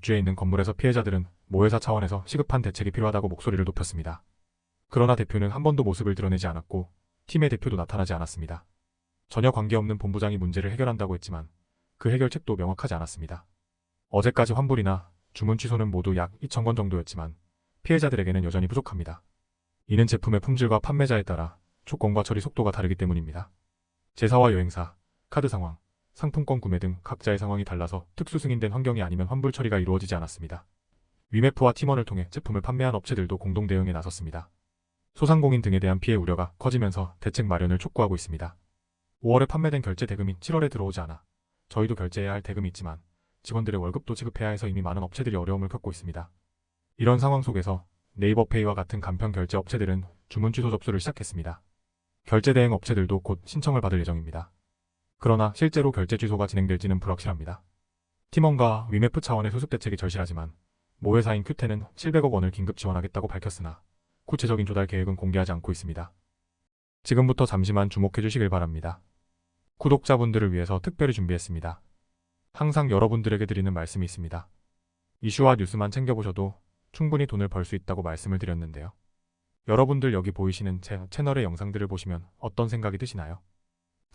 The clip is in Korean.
주에 있는 건물에서 피해자들은 모회사 차원에서 시급한 대책이 필요하다고 목소리를 높였습니다. 그러나 대표는 한 번도 모습을 드러내지 않았고 팀의 대표도 나타나지 않았습니다. 전혀 관계없는 본부장이 문제를 해결한다고 했지만 그 해결책도 명확하지 않았습니다. 어제까지 환불이나 주문 취소는 모두 약 2천 건 정도였지만 피해자들에게는 여전히 부족합니다. 이는 제품의 품질과 판매자에 따라 조건과 처리 속도가 다르기 때문입니다. 제사와 여행사, 카드 상황, 상품권 구매 등 각자의 상황이 달라서 특수 승인된 환경이 아니면 환불 처리가 이루어지지 않았습니다. 위메프와 팀원을 통해 제품을 판매한 업체들도 공동 대응에 나섰습니다. 소상공인 등에 대한 피해 우려가 커지면서 대책 마련을 촉구하고 있습니다. 5월에 판매된 결제 대금이 7월에 들어오지 않아 저희도 결제해야 할 대금이 있지만 직원들의 월급도 지급해야 해서 이미 많은 업체들이 어려움을 겪고 있습니다. 이런 상황 속에서 네이버페이와 같은 간편 결제 업체들은 주문 취소 접수를 시작했습니다. 결제 대행 업체들도 곧 신청을 받을 예정입니다. 그러나 실제로 결제 취소가 진행될지는 불확실합니다. 팀원과 위메프 차원의 수습 대책이 절실하지만 모 회사인 큐테는 700억 원을 긴급 지원하겠다고 밝혔으나 구체적인 조달 계획은 공개하지 않고 있습니다. 지금부터 잠시만 주목해 주시길 바랍니다. 구독자분들을 위해서 특별히 준비했습니다. 항상 여러분들에게 드리는 말씀이 있습니다. 이슈와 뉴스만 챙겨보셔도 충분히 돈을 벌 수 있다고 말씀을 드렸는데요. 여러분들 여기 보이시는 제 채널의 영상들을 보시면 어떤 생각이 드시나요?